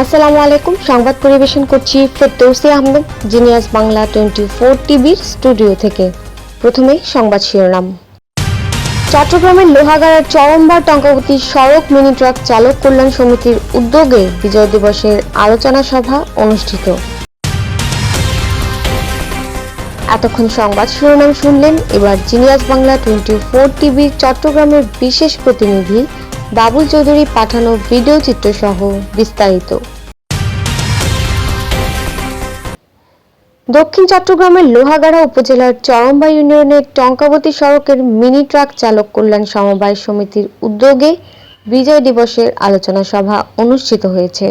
আসসালামু আলাইকুম, সংবাদ পরিবেশন করছি Ferdousi Ahmed genius Bangla twenty four টিভির স্টুডিও থেকে। প্রথমে সংবাদ শিরোনাম। চট্টগ্রামের লোহাগাড়ার চরমবার টঙ্কাবতী সড়ক মিনি ট্রাক চালক কল্যাণ সমিতির উদ্যোগে বিজয় দিবসের আলোচনা সভা অনুষ্ঠিত। এতক্ষণ সংবাদ শিরোনাম শুনলেন, এবার জিনিয়াস বাংলা টোয়েন্টি ফোর টিভির চট্টগ্রামের বিশেষ প্রতিনিধি বাবুল চৌধুরী পাঠানো ভিডিও চিত্রসহ বিস্তারিত। দক্ষিণ চট্টগ্রামের লোহাগাড়া উপজেলার চরম্বা ইউনিয়নের টঙ্কাবতী সড়কের মিনি ট্রাক চালক কল্যাণ সমবায় সমিতির উদ্যোগে বিজয় দিবসের আলোচনা সভা অনুষ্ঠিত হয়েছে।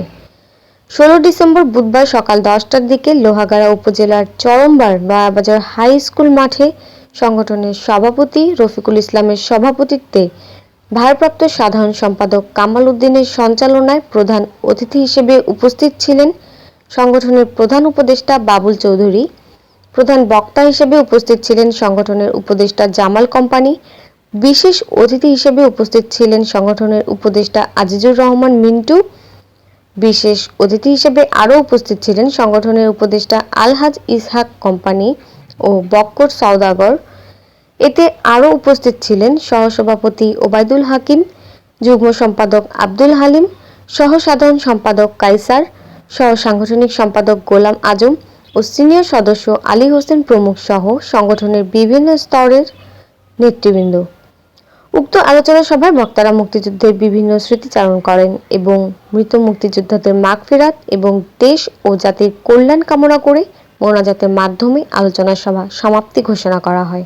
ষোলো ডিসেম্বর বুধবার সকাল দশটার দিকে লোহাগাড়া উপজেলার চরমবার নয়াবাজার হাই স্কুল মাঠে সংগঠনের সভাপতি রফিকুল ইসলামের সভাপতিত্বে ভারপ্রাপ্ত সাধারণ সম্পাদক কামাল উদ্দিনের সঞ্চালনায় প্রধান অতিথি হিসেবে উপস্থিত ছিলেন সংগঠনের প্রধান উপদেষ্টা বাবুল চৌধুরী, প্রধান বক্তা হিসেবে উপস্থিত ছিলেন সংগঠনের উপদেষ্টা জামাল কোম্পানি, বিশেষ অতিথি হিসেবে উপস্থিত ছিলেন সংগঠনের উপদেষ্টা আজিজুর রহমান মিন্টু, বিশেষ অতিথি হিসেবে আরও উপস্থিত ছিলেন সংগঠনের উপদেষ্টা আলহাজ ইসহাক কোম্পানি ও বক্কর সওদাগর। এতে আরও উপস্থিত ছিলেন সহসভাপতি ওবায়দুল হাকিম, যুগ্ম সম্পাদক আব্দুল হালিম সহ সাধারণ সম্পাদক কাইসার সহ সাংগঠনিক সম্পাদক গোলাম আজম ও সিনিয়র সদস্য আলী হোসেন প্রমুখ সহ সংগঠনের বিভিন্ন স্তরের নেতৃবৃন্দ। উক্ত আলোচনা সভায় বক্তারা মুক্তিযুদ্ধের বিভিন্ন স্মৃতিচারণ করেন এবং মৃত মুক্তিযোদ্ধাদের মাগফিরাত এবং দেশ ও জাতির কল্যাণ কামনা করে মোনাজাতের মাধ্যমে আলোচনা সভা সমাপ্তি ঘোষণা করা হয়।